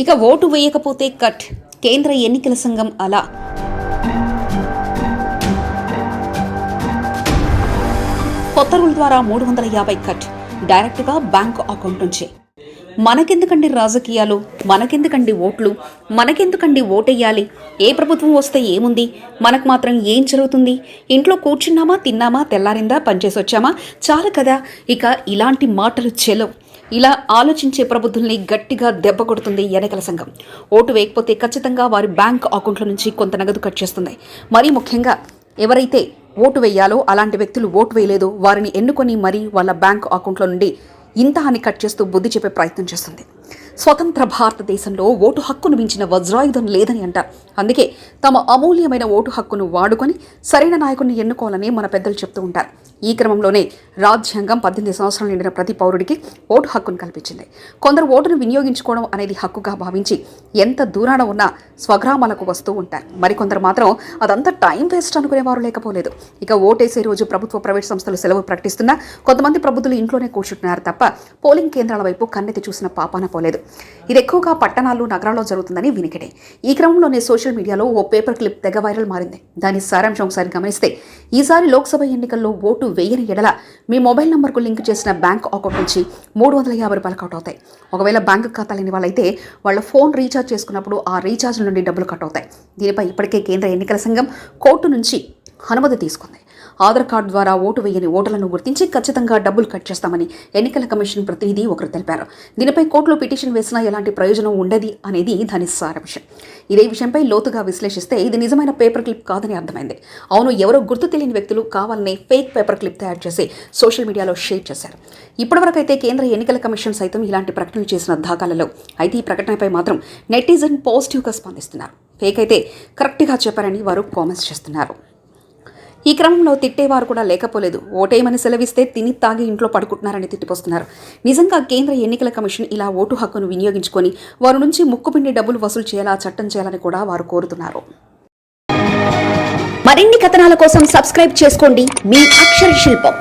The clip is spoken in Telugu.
ఇక ఓటు వేయకపోతే కట్. కేంద్ర ఎన్నికల సంఘం అలా. కొత్త రూల్ ద్వారా మూడు వందల యాభై కట్. డైరెక్ట్గా బ్యాంక్ అకౌంట్ నుంచి. మనకెందుకండి రాజకీయాలు? మనకెందుకండి ఓట్లు? మనకెందుకండి ఓటెయ్యాలి? ఏ ప్రభుత్వం వస్తే ఏముంది? మనకు మాత్రం ఏం జరుగుతుంది? ఇంట్లో కూర్చున్నామా తిన్నామా తెల్లారిందా పనిచేసి వచ్చామా చాలు కదా. ఇక ఇలాంటి మాటలు చెలవు. ఇలా ఆలోచించే ప్రబుద్ధుల్ని గట్టిగా దెబ్బ కొడుతుంది ఎన్నికల సంఘం. ఓటు వేయకపోతే ఖచ్చితంగా వారి బ్యాంక్ అకౌంట్ల నుంచి కొంత నగదు కట్ చేస్తుంది. మరీ ముఖ్యంగా ఎవరైతే ఓటు వేయాలో అలాంటి వ్యక్తులు ఓటు వేయలేదు వారిని ఎన్నుకొని మరీ వాళ్ళ బ్యాంక్ అకౌంట్ల నుండి ఇంత అని కట్ చేస్తూ బుద్ధి చెప్పే ప్రయత్నం చేస్తుంది. స్వతంత్ర భారతదేశంలో ఓటు హక్కును మించిన వజ్రాయుధం లేదని అంటారు అందుకే తమ అమూల్యమైన ఓటు హక్కును వాడుకొని సరైన నాయకుడిని ఎన్నుకోవాలని మన పెద్దలు చెప్తూ ఉంటారు. ఈ క్రమంలోనే రాజ్యాంగం పద్దెనిమిది సంవత్సరాలు నిండిన ప్రతి పౌరుడికి ఓటు హక్కును కల్పించింది. కొందరు ఓటును వినియోగించుకోవడం అనేది హక్కుగా భావించి ఎంత దూరాన ఉన్నా స్వగ్రామాలకు వస్తూ ఉంటారు. మరికొందరు మాత్రం అదంతా టైం వేస్ట్ అనుకునేవారు లేకపోలేదు. ఇక ఓటేసే రోజు ప్రభుత్వ ప్రైవేట్ సంస్థలు సెలవు ప్రకటిస్తున్నా కొంతమంది ప్రభుత్వాలు ఇంట్లోనే కూర్చుంటున్నారు తప్ప పోలింగ్ కేంద్రాల వైపు కన్నెత్తి చూసిన పాపాన పోలేదు. ఇది ఎక్కువగా పట్టణాలు నగరాల్లో జరుగుతుందని వినికిడే ఈ క్రమంలోనే సోషల్ మీడియాలో ఓ పేపర్ క్లిప్ తెగ వైరల్ మారింది. దాని సారాంశం ఒకసారి గమనిస్తే ఈసారి లోక్సభ ఎన్నికల్లో ఓటు వేయని ఎడల మీ మొబైల్ నంబర్కు లింక్ చేసిన బ్యాంక్ అకౌంట్ నుంచి మూడు వందల యాభై రూపాయలు కట్ అవుతాయి. ఒకవేళ బ్యాంక్ ఖాతా లేని వాళ్ళైతే వాళ్ళ ఫోన్ రీఛార్జ్ చేసుకున్నప్పుడు ఆ రీఛార్జ్ నుండి డబ్బులు కట్ అవుతాయి. దీనిపై ఇప్పటికే కేంద్ర ఎన్నికల సంఘం కోర్టు నుంచి అనుమతి తీసుకుంది. ఆధార్ కార్డు ద్వారా ఓటు వేయని ఓటర్లను గుర్తించి ఖచ్చితంగా డబ్బులు కట్ చేస్తామని ఎన్నికల కమిషన్ ప్రతినిధి ఒకరు తెలిపారు. దీనిపై కోర్టులో పిటిషన్ వేసినా ఎలాంటి ప్రయోజనం ఉండదు అనేది దాని సారాంశం. ఇదే విషయంపై లోతుగా విశ్లేషిస్తే ఇది నిజమైన పేపర్ క్లిప్ కాదని అర్థమైంది. అవును ఎవరో గుర్తు తెలియని వ్యక్తులు కావాలనే ఫేక్ పేపర్ క్లిప్ తయారు చేసి సోషల్ మీడియాలో షేర్ చేశారు. ఇప్పటివరకైతే కేంద్ర ఎన్నికల కమిషన్ సైతం ఇలాంటి ప్రకటనలు చేసిన దాఖలలో. అయితే ఈ ప్రకటనపై మాత్రం నెటిజన్ పాజిటివ్గా స్పందిస్తున్నారు. ఫేక్ అయితే కరెక్ట్గా చెప్పారని వారు కామెంట్స్ చేస్తున్నారు. ఈ క్రమంలో తిట్టేవారు కూడా లేకపోలేదు. ఓటేయమని సెలవిస్తే తిని తాగి ఇంట్లో పడుకుంటున్నారని తిట్టిపోస్తున్నారు. నిజంగా కేంద్ర ఎన్నికల కమిషన్ ఇలా ఓటు హక్కును వినియోగించుకొని వారి నుంచి ముక్కుపిండి డబ్బులు వసూలు చేయాలా చట్టం చేయాలని కూడా వారు కోరుతున్నారు. మరిన్ని కథనాల కోసం సబ్స్క్రైబ్ చేసుకోండి. మీ అక్షర శిల్పం.